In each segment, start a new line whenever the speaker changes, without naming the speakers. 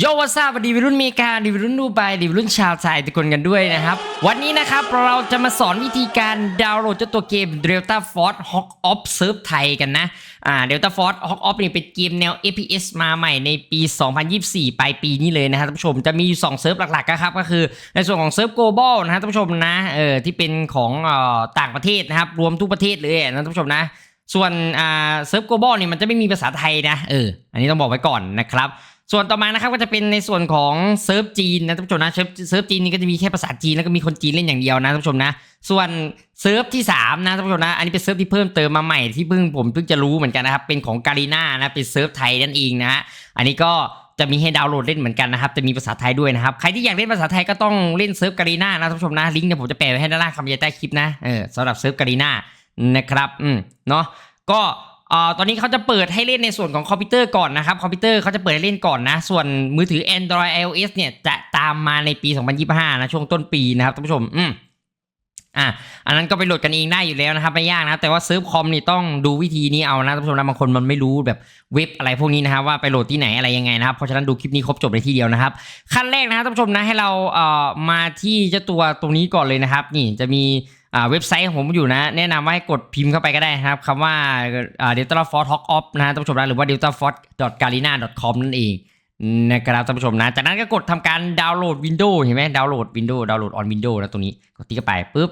โยวาซาบดีวิรุ่นเมกาดีวิรุ่นดูไบดีวิรุ่นชาวไทยทุกคนกันด้วยนะครับ วันนี้นะครับเราจะมาสอนวิธีการดาวน์โหลดเจ้าตัวเกม Delta Force Hawk Off เซิร์ฟไทยกันนะอ่า Delta Force Hawk Off นี่เป็นเกมแนว FPS มาใหม่ในปี 2024 ปลายปีนี้เลยนะครับท่านผู้ชมจะมีอยู่2เซิร์ฟหลักๆนะครับก็คือในส่วนของเซิร์ฟ global นะฮะท่านผู้ชมนะเออที่เป็นของเอ่อต่างประเทศนะครับรวมทุกประเทศเลยนะท่านผู้ชมนะส่วนอ่าเซิร์ฟ global นี่มันจะไม่มีภาษาไทยนะเอออันนี้ต้องบอกไว้ก่อนนะครับ ส่วนต่อมานะครับก็จะเป็นในส่วนของเซิร์ฟจีนนะท่านผู้ชมนะเซิร์ฟเซิร์ฟจีนนี่ก็จะมีแค่ภาษาจีนแล้วก็มีคนจีนเล่นอย่างเดียวนะท่านผู้ชมนะ ส่วนเซิร์ฟที่3นะท่านผู้ชมนะอันนี้เป็นเซิร์ฟที่เพิ่มเติมมาใหม่ที่เพิ่งผมเพิ่งจะรู้เหมือนกันนะครับเป็นของการีนานะเป็นเซิร์ฟไทยนั่นเองนะฮะอันนี้ก็จะมีให้ดาวน์โหลดเล่นเหมือนกันนะครับจะมีภาษาไทยด้วยนะครับใครที่อยากเล่นภาษาไทยก็ต้องเล่นเซิร์ฟการีนานะท่านผู้ชมนะลิงก์เนี่ยผมจะแปะไว้ให้ด้านล่างคำบรรยายใต้คลิปนะเออสำหรับเซิร์ฟการีนานะครับอืมเนาะก็ อ่อตอนนี้เขาจะเปิดให้เล่นในส่วนของคอมพิวเตอร์ก่อนนะครับ คอมพิวเตอร์เขาจะเปิดให้เล่นก่อนนะ ส่วนมือถือ Android iOS เนี่ยจะตามมาในปี 2025 นะ ช่วงต้นปีนะครับท่านผู้ชม อืม อะอันนั้นก็ไปโหลดกันเองได้อยู่แล้วนะครับไม่ยากนะแต่ว่าเซิร์ฟคอมนี่ต้องดูวิธีนี้เอานะท่านผู้ชมนะบางคนมันไม่รู้แบบเว็บอะไรพวกนี้นะครับว่าไปโหลดที่ไหนอะไรยังไงนะครับเพราะฉะนั้นดูคลิปนี้ครบจบในที่เดียวนะครับขั้นแรกนะครับท่านผู้ชมนะให้เราเอ่อมาที่เจ้าตัวตรงนี้ก่อนเลยนะครับ นี่จะมีอ่าเว็บไซต์ของผมอยู่นะ แนะนำว่าให้กดพิมพ์เข้าไปก็ได้นะครับคำว่าอ่า Delta Force Talk Off นะท่านผู้ชมนะหรือว่า delta force garena com นั่นเองนะครับท่านผู้ชมนะ จากนั้นก็กดทำการดาวน์โหลด Windows เห็นไหมดาวน์โหลด Windows ดาวน์โหลด on Windows นะตรงนี้กดติ๊กไปปุ๊บ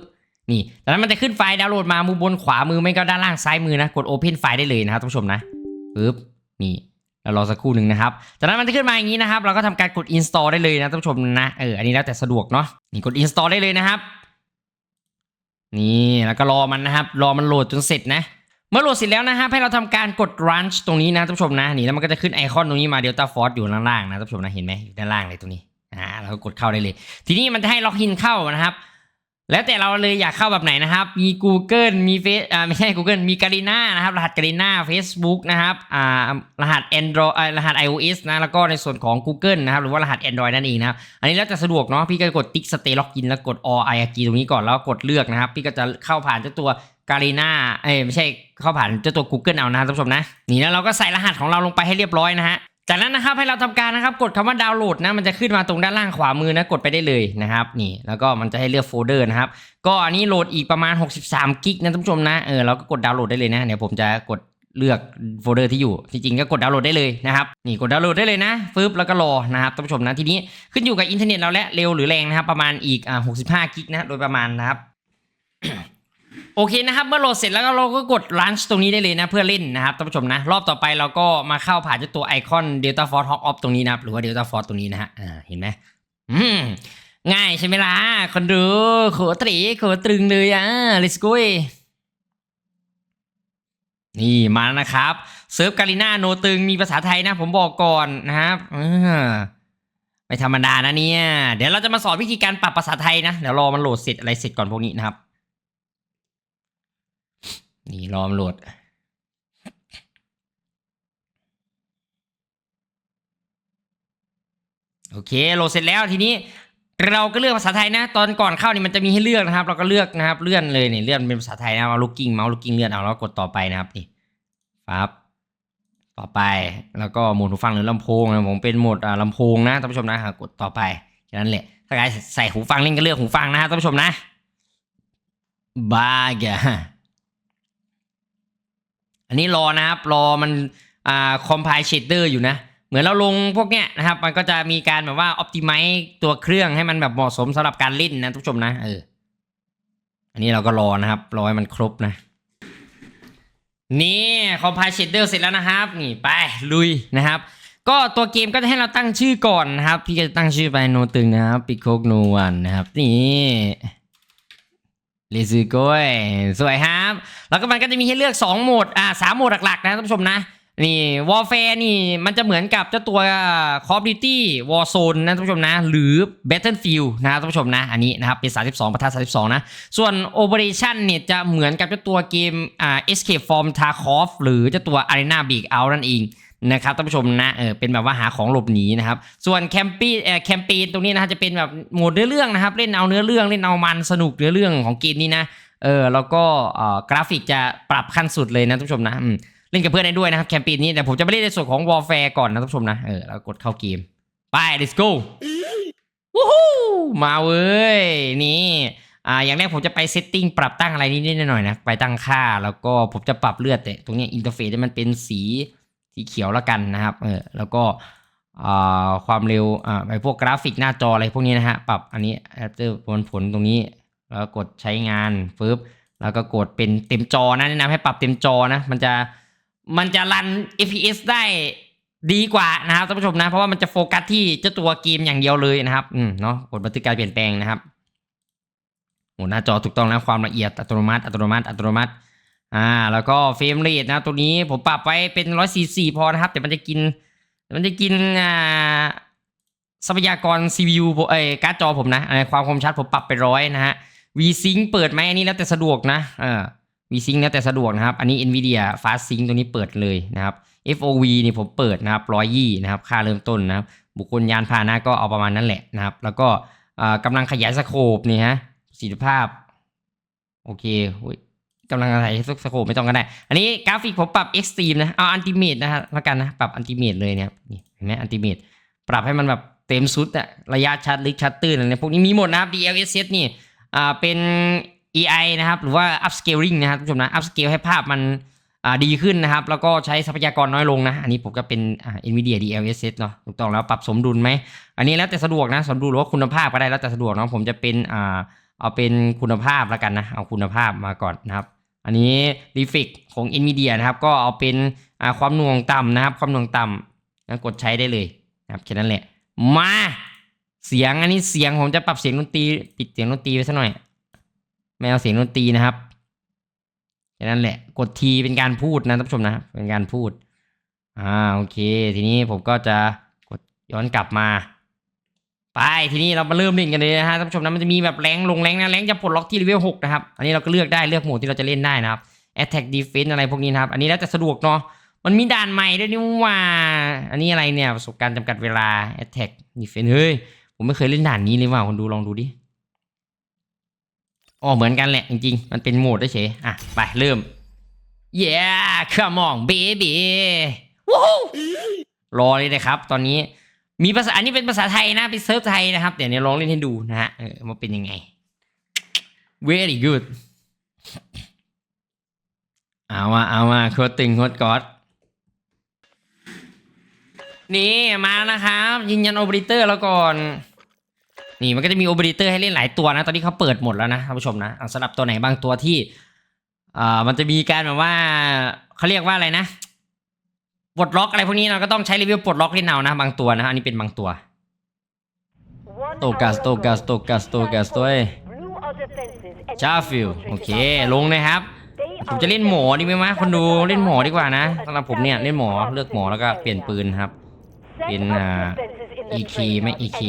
นี่จากนั้นมันจะขึ้นไฟล์ดาวน์โหลดมามุมบนขวามือไม่ก็ด้านล่างซ้ายมือนะ กด Open ไฟล์ได้เลยนะครับท่านผู้ชมนะปุ๊บนี่เรารอสักครู่หนึ่งนะครับ จากนั้นมันจะขึ้นมาอย่างนี้นะครับ เราก็ทำการกด install ได้เลยนะท่านผู้ชมนะ เออ อันนี้แล้วแต่สะดวกเนาะ นี่กด install ได้เลยนะครับ นี่ แล้วก็รอมันนะครับ รอมันโหลดจนเสร็จนะ เมื่อโหลดเสร็จแล้วนะครับ ให้เราทำการกด launch ตรงนี้นะท่านผู้ชมนะ นี่แล้วมันก็จะขึ้นไอคอนตรงนี้มา Delta Force อยู่ด้านล่างนะท่านผู้ชมนะ เห็นไหมอยู่ด้านล่างเลยตรงนี้ อ่า เราก็กดเข้าได้เลย ทีนี้มันจะให้ล็อกอินเข้านะครับ แล้วแต่เราเลยอยากเข้าแบบไหนนะครับ มี Google มีเฟซอ่าไม่ใช่ Google มีการีนานะครับ รหัสการีนา Facebook นะครับอ่ารหัส Android อ่ารหัส iOS นะ แล้วก็ในส่วนของ Google นะครับ หรือว่ารหัส Android นั่นเองนะครับ อันนี้แล้วแต่สะดวกเนาะ พี่ก็กดติ๊ก stay login แล้วกด all i g ตรงนี้ก่อน แล้วกดเลือกนะครับ พี่ก็จะเข้าผ่านเจ้าตัวการีนาเอ้ยไม่ใช่เข้าผ่านเจ้าตัว Google เอานะครับท่านผู้ชมนะ นี่แล้วเราก็ใส่รหัสของเราลงไปให้เรียบร้อยนะฮะ จากนั้นนะครับให้เราทำการนะครับกดคำว่าดาวน์โหลดนะมันจะขึ้นมาตรงด้านล่างขวามือนะกดไปได้เลยนะครับนี่แล้วก็มันจะให้เลือกโฟลเดอร์นะครับก็อันนี้โหลดอีกประมาณ 63กิกนะท่านผู้ชมนะเออเราก็กดดาวน์โหลดได้เลยนะเดี๋ยวผมจะกดเลือกโฟลเดอร์ที่อยู่จริงๆก็กดดาวน์โหลดได้เลยนะครับนี่กดดาวน์โหลดได้เลยนะฟึบแล้วก็รอนะครับท่านผู้ชมนะทีนี้ขึ้นอยู่กับอินเทอร์เน็ตเราและเร็วหรือแรงนะครับประมาณอีกอ่า65กิกนะโดยประมาณนะครับ โอเคนะครับเมื่อโหลดเสร็จแล้วเราก็กด launch ตรงนี้ได้เลยนะเพื่อเล่นนะครับท่านผู้ชมนะ รอบต่อไปเราก็มาเข้าผ่านเจ้าตัวไอคอน Delta Force Hawk Off ตรงนี้นะครับหรือว่า Delta Force ตรงนี้นะฮะอ่าเห็นไหมอืมง่ายใช่ไหมล่ะคนดูโขตรีโขตรึงเลยอะ let's go นี่มาแล้วนะครับเซิร์ฟการีนาโนตึงมีภาษาไทยนะ ผมบอกก่อนนะครับไม่ธรรมดานะเนี่ย เดี๋ยวเราจะมาสอนวิธีการปรับภาษาไทยนะ เดี๋ยวรอมันโหลดเสร็จอะไรเสร็จก่อนพวกนี้นะครับ นี่รอมโหลด โอเคโหลดเสร็จแล้วทีนี้เราก็เลือกภาษาไทยนะ ตอนก่อนเข้านี่มันจะมีให้เลือกนะครับ เราก็เลือกนะครับ เลื่อนเลยนี่เลื่อนเป็นภาษาไทยนะเอาลูกกิ้งเมาส์ลูกกิ้งเลื่อนเอาแล้วกดต่อไปนะครับนี่ปั๊บต่อไปแล้วก็โหมดหูฟังหรือลำโพงนะผมเป็นโหมดอ่าลำโพงนะท่านผู้ชมนะกดต่อไปแค่นั้นแหละถ้าใครใส่หูฟังเล่นก็เลือกหูฟังนะครับท่านผู้ชมนะบ้าแก อันนี้รอนะครับ รอมันอ่าคอมไพล์เชดเดอร์อยู่นะ เหมือนเราลงพวกเนี้ยนะครับ มันก็จะมีการแบบว่าอ p ติไม e ตัวเครื่องให้มันแบบเหมาะสมสำหรับการเล่นนะทุกชมนะเอออันนี้เราก็รอนะครับ รอให้มันครบนะ นี่คอมไพล์เชดเดอร์เสร็จแล้วนะครับ นี่ไปลุยนะครับก็ตัวเกมก็จะให้เราตั้งชื่อก่อนนะครับ พี่จะตั้งชื่อไปโนตึงนะครับปิโคกโนวันนะครับ นี่ เลซ o โก้ยสวยครับ แล้วก็มันก็จะมีให้เลือก 2 โหมด อ่าสามโหมดหลักๆ นะท่านผู้ชมนะ นี่ Warfare นี่มันจะเหมือนกับเจ้าตัว Call of Duty Warzone นะท่านผู้ชมนะ หรือ Battlefield นะท่านผู้ชมนะ อันนี้นะครับเป็น 32ประทัด32 นะ ส่วน Operation เนี่ยจะเหมือนกับเจ้าตัวเกมอ่า Escape from Tarkov หรือเจ้าตัว Arena Breakout นั่นเอง นะครับท่านผู้ชมนะเออเป็นแบบว่าหาของหลบหนีนะครับ ส่วนแคมปี้เอ่อแคมเปญตรงนี้นะฮะจะเป็นแบบโหมดเนื้อเรื่องนะครับ เล่นเอาเนื้อเรื่องเล่นเอามันสนุกเนื้อเรื่องของเกมนี้นะเออแล้วก็เออกราฟิกจะปรับขั้นสุดเลยนะท่านผู้ชมนะมเล่นกับเพื่อนได้ด้วยนะครับแคมเปญนี้แต่ผมจะไปเล่นในส่วนของ Warfare ก่อนนะท่านผู้ชมนะเออแล้วกดเข้าเกมไป let's go วู้ฮู้มาเว้ยนี่อ่าอย่างแรกผมจะไปเซตติ้งปรับตั้งอะไรนิดๆหน่อยๆนะไปตั้งค่าแล้วก็ผมจะปรับเลือดแต่ตรงนี้อินเทอร์เฟซมันเป็นสี สีเขียวแล้วกันนะครับเออแล้วก็ความเร็วอ่าไอพวกกราฟิกหน้าจออะไรพวกนี้นะฮะปรับอันนี้แอปเจอผลผลตรงนี้ แล้วกดใช้งานปึ๊บแล้วก็กดเป็นเต็มจอนะแนะนำให้ปรับเต็มจอนะมันจะมันจะรัน FPS ได้ดีกว่านะครับท่านผู้ชมนะ เพราะว่ามันจะโฟกัสที่เจ้าตัวเกมอย่างเดียวเลยนะครับอืมเนาะกดบันทึกการเปลี่ยนแปลงนะครับโหหน้าจอถูกต้องแล้วความละเอียดอัตโนมัติอัตโนมัติอัตโนมัติ อ่า แล้วก็เฟรมเรทนะตัวนี้ผมปรับไว้เป็นร้อยสี่สี่พอนะครับ แต่มันจะกิน มันจะกินอ่าทรัพยากร CPU เอ้การ์ดจอผมนะอะไรความคมชัดผมปรับไปร้อยนะฮะ VSync เปิดไหมอันนี้แล้วแต่สะดวกนะเออ VSync แล้วแต่สะดวกนะครับ อันนี้ NVIDIA Fast Sync ตัวนี้เปิดเลยนะครับ FOV นี่ผมเปิดนะครับร้อยยี่นะครับ ค่าเริ่มต้นนะครับ บุคคลยานพาหนะก็เอาประมาณนั้นแหละนะครับ แล้วก็อ่ากำลังขยายสโคปนี่ฮะประสิทธิภาพ โอเคอุ๊ย กำลังขยายสโคปไม่ต้องก็ได้ อันนี้กราฟิกผมปรับ Extreme นะ เอาอันติเม e นะฮะแล้วกันนะ ปรับอันติเม e เลยเนี่ยนี่เห็นไหมอันติเม e ปรับให้มันแบบเต็มสุดอะระยะชัดลึกชัดตื้นอะไรเนี่ยพวกนี้มีหมดนะครับ DLSS นี่อ่าเป็น EI นะครับ หรือว่า upscaling นะครับทุกผู้ชมนะ upscale ให้ภาพมันอ่าดีขึ้นนะครับ แล้วก็ใช้ทรัพยากรน้อยลงนะ อันนี้ผมก็เป็นอ่า NVIDIA DLSS เนาะถูกต้องแล้วปรับสมดุลไหม อันนี้แล้วแต่สะดวกนะสมดุลหรือว่าคุณภาพก็ได้แล้วแต่สะดวกเนาะผมจะเป็นอ่าเอาเป็นคุณภาพแล้วกันนะเอาคุณภาพมาก่อนนะครับ อันนี้ Reflex ของ NVIDIA นะครับ ก็เอาเป็นความหน่วงต่ำนะครับ ความหน่วงต่ำนะกดใช้ได้เลยนะครับแค่นั้นแหละ มาเสียงอันนี้เสียงผมจะปรับเสียงดนตรีปิดเสียงดนตรีไว้ซะหน่อยไม่เอาเสียงดนตรีนะครับแค่นั้นแหละ กดทีเป็นการพูดนะท่านผู้ชมนะเป็นการพูดอ่าโอเค ทีนี้ผมก็จะกดย้อนกลับมา ไปทีนี้เรามาเริ่มเล่นกันเลยนะฮะท่านผู้ชมนะมันจะมีแบบแรงลงแรงนะแรงจะปลดล็อกที่เลเวลหกนะครับอันนี้เราก็เลือกได้เลือกโหมดที่เราจะเล่นได้นะครับ Attack Defense อะไรพวกนี้นะครับอันนี้แล้วแต่สะดวกเนาะมันมีด่านใหม่ด้วยนี่ว่า อันนี้อะไรเนี่ยประสบการณ์จำกัดเวลา Attack Defense เฮ้ยผมไม่เคยเล่นด่านนี้เลยว่ะคนดูลองดูดิอ๋อเหมือนกันแหละจริงๆมันเป็นโหมดเฉยอะไปเริ่ม yeah come on baby ว้าวรอเลยนะครับ ตอนนี้ มีภาษาอันนี้เป็นภาษาไทยนะเป็นเซิร์ฟไทยนะครับเดี๋ยวนี้ลองเล่นให้ดูนะฮะเออมันเป็นยังไง very good เอามาเอามาโคตรตึงโคตรก๊อดนี่มานะครับ ยืนยันโอเปอเรเตอร์แล้วก่อน นี่มันก็จะมีโอเปอเรเตอร์ให้เล่นหลายตัวนะ ตอนนี้เขาเปิดหมดแล้วนะท่านผู้ชมนะสำหรับตัวไหนบางตัวที่อ่ามันจะมีการแบบว่าเขาเรียกว่าอะไรนะ ปลดล็อกอะไรพวกนี้เราก็ต้องใช้รีวิวปลดล็อกเล่นเอานะ บางตัวนะอันนี้เป็นบางตัว
โตกัสโตกัสโตกัสโตกัสตัวเอ้ย
ชาฟิลโอเค ลงนะครับ ผมจะเล่นหมอดีไหมมะคนดูเล่นหมอดีกว่านะสำหรับผมเนี่ยเล่นหมอเลือกหมอแล้วก็เปลี่ยนปืนครับ เป็นอ่า EK ไม่ EK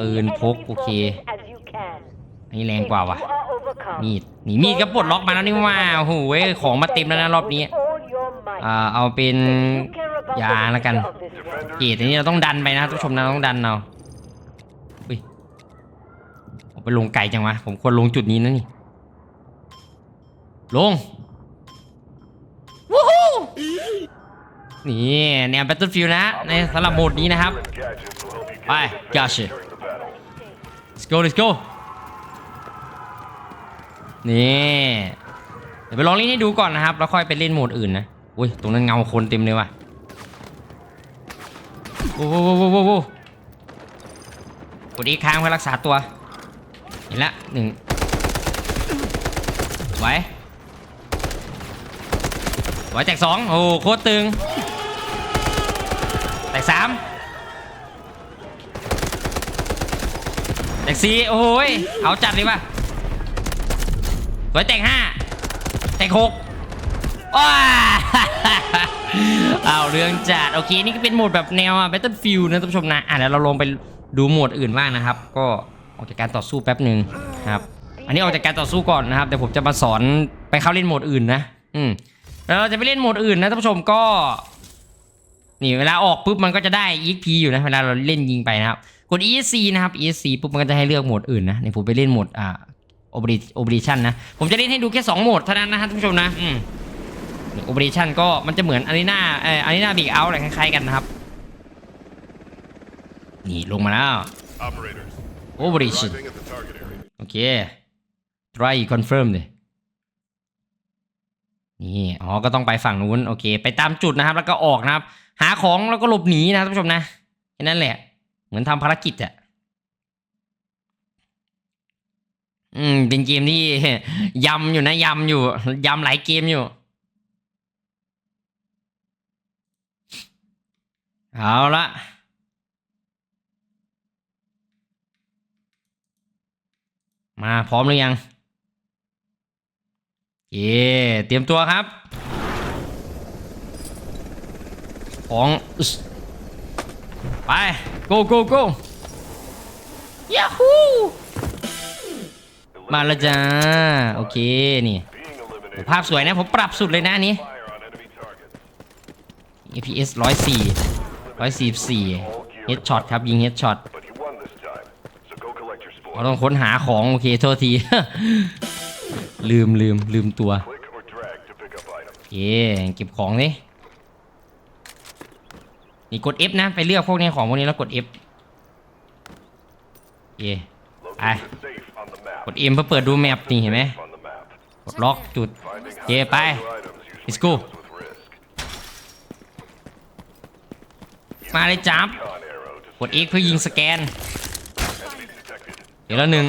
ปืนพกโอเคอันนี้แรงกว่าวะมีดนี่มีดก็ปลดล็อกมาแล้วนี่ว่าโอ้โหเว้ยของมาเต็มแล้วนะรอบนี้ อ่าเอาเป็นยาแล้วกันเกตอันนี้เราต้องดันไปนะทุกผู้ชมนะต้องดันเอาอุ้ยผมไปลงไกลจังวะผมควรลงจุดนี้นะนี่ลงวู้ฮู้นี่แนว Battlefield นะในสำหรับโหมดนี้นะครับไป gotcha let's go let's go นี่เดี๋ยวไปลองเล่นให้ดูก่อนนะครับ แล้วค่อยไปเล่นโหมดอื่นนะ อุ้ยตรงนั้นเงาคนเต็มเลยว่ะโอ้โหโอ้โหโอ้กดอีกค้างเพื่อรักษาตัว เห็นละหนึ่งไหวไหวแตกสองโอ้โคตรตึง แตกสามแตกสี่โอ้ยเอาจัดเลยว่ะไหวแตกห้าแตกหก เอาเรื่องจัดโอเคนี่ก็เป็นโหมดแบบแนว Battlefield นะท่านผู้ชมนะอะเดี๋ยวเราลงไปดูโหมดอื่นบ้างนะครับ ก็ออกจากการต่อสู้แป๊บหนึ่งครับ อันนี้ออกจากการต่อสู้ก่อนนะครับเดี๋ยวผมจะมาสอนไปเข้าเล่นโหมดอื่นนะ อืมแล้วเราจะไปเล่นโหมดอื่นนะท่านผู้ชมก็ นี่เวลาออกปุ๊บมันก็จะได้ EXP อยู่นะเวลาเราเล่นยิงไปนะครับกด ESC นะครับ ESC ปุ๊บมันก็จะให้เลือกโหมดอื่นนะนี่ผมไปเล่นโหมดอ่า Operation นะ ผมจะเล่นให้ดูแค่สองโหมดเท่านั้นนะท่านผู้ชมนะอืม โอเปอเรชั่นก็มันจะเหมือนอารีนาเอออารีนาบิ๊กเอาอะไรคล้ายๆกันนะครับ นี่ลงมาแล้ว
Operators.
Operation
Arriving at the target area.
โอเค try confirm ดินี่อ๋อก็ต้องไปฝั่งนู้นโอเค ไปตามจุดนะครับ แล้วก็ออกนะครับ หาของแล้วก็หลบหนีนะครับท่านผู้ชมนะแค่นั้นแหละ เหมือนทำภารกิจอะอืมเป็นเกมที่ยำอยู่นะยำอยู่ยำหลายเกมอยู่ เอาละมาพร้อมหรือยัง เย่เตรียมตัวครับ ของ ไป go go go ยาฮูมาแล้วจ้า โอเค นี่ภาพสวยนะ ผมปรับสุดเลยนะนี้ FPS 104 อันนี้
Fire on enemy targets.
APS 104 144 headshot ครับยิง headshot
But you won this time. So go collect your
เรา
spoil.
ต้องค้นหาของโอเคโทษที ลืมลืมลืมตัว
Click or drag to pick up items.
โอเคเก็บของดินี่กด F นะ ไปเลือกพวกนี้ของพวกนี้แล้วกด F โอเค
Locate the safe on the map.
กด M เพื่อเปิดดูแมปนี่เห็นไหม
On the map.
กดล็อกจุด
Finding
Yeah,
high
bye.
value items usually
Let's go. มาเลยจับ กด X เพื่อยิงสแกน เดี๋ยวละหนึ่ง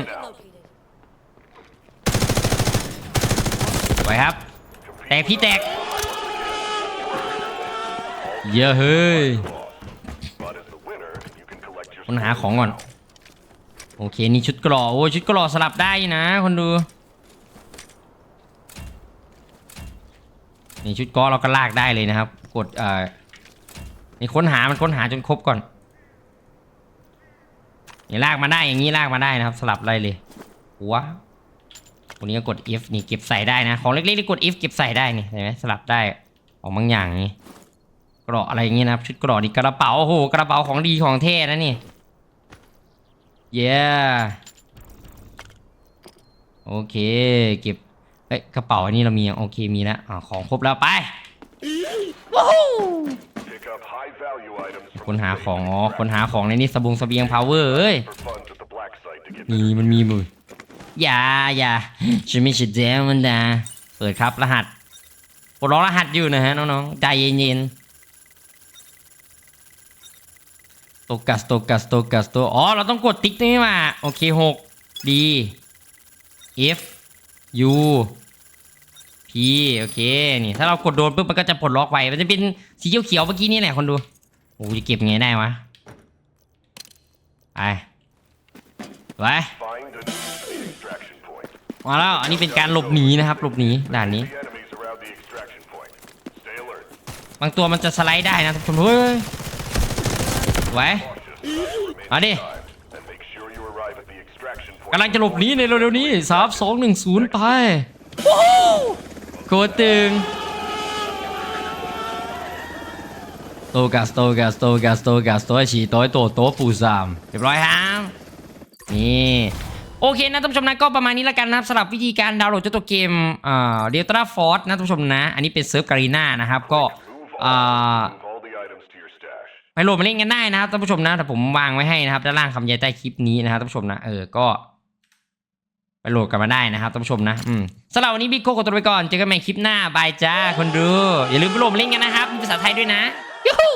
ไว้ครับ แตกพี่แตก เยอะเฮ้ยคนหาของก่อน โอเค นี่ชุดกรอโอ้ชุดกรอสลับได้นะ คนดู นี่ชุดกรอเราก็ลากได้เลยนะครับ กดเอ่อ นี่ค้นหามันค้นหาจนครบก่อนนี่ลากมาได้อย่างนี้ลากมาได้นะครับ สลับไรเลยหัวคนนี้ก็กด F นี่เก็บใส่ได้นะ ของเล็กๆที่กด F เก็บใส่ได้นี่เห็นไหมสลับได้ของบางอย่างนี่กราะอะไรอย่างงี้นะครับชุดกราะนี่กระเป๋าโอ้โหกระเป๋าของดีของเท่นะนี่เย้โอเค เก็บเอ้ยกระเป๋าอันนี้เรามียังโอเคมีแล้วอ่าของครบแล้วไป
Pick up high value items
ค้น
from
หา
the
ของ
safe
อ๋อ
and
ค้นหาของในนี้สบงเสบียงพาวเวอร์เอ้ย
for funds at the black site to get
มีมันมีมืออย่าอย่าฉันไม่ใช่เดมอนดาเปิดครับรหัสปลดล็อกรหัสอยู่นะฮะน้องๆใจเย็นๆโตกัสโตกัสโตกัสโตอ๋อเราต้องกดติ๊กตรงนี้มาโอเคหก D F U P โอเคนี่ถ้าเรากดโดนปุ๊บมันก็จะปลดล็อกไว้มันจะเป็นสีเขียวๆเมื่อกี้นี่แหละคนดูโอ้จะเก็บไงได้วะไปไปมาแล้วอันนี้เป็นการหลบหนีนะครับหลบหนีด่านนี้ บางตัวมันจะสไลด์ได้นะทุกคนเฮ้ยไว้มาดิกำลังจะหลบหนีในเร็วๆนี้สามสองหนึ่งศูนย์ไป โคตรตึงโตกัสโตกัสโตกัสโตกัสโตฉีโตยโตโตปูซามเรียบร้อยครับนี่โอเคนะท่านผู้ชมนะก็ประมาณนี้แล้วกันนะครับสำหรับวิธีการดาวน์โหลดเจ้าตัวเกมเอ่อเดลต้าฟอร์สนะท่านผู้ชมนะ อันนี้เป็นเซิร์ฟการีนานะครับก็
Move
อ่า
all, move all the items to your stash.
ไปโหลดมาเล่นกันได้นะครับท่านผู้ชมนะแต่ผมวางไว้ให้นะครับด้านล่างคำบรรยายใต้คลิปนี้นะครับท่านผู้ชมนะเออก็ ไปโหลดกันมาได้นะครับท่านผู้ชมนะอืมสำหรับวันนี้บิ๊กโคขอตัวไปก่อนเจอกันใหม่คลิปหน้าบายจ้าคนดูอย่าลืมไปโหลดมาเล่นกันนะครับมีภาษาไทยด้วยนะยูฮู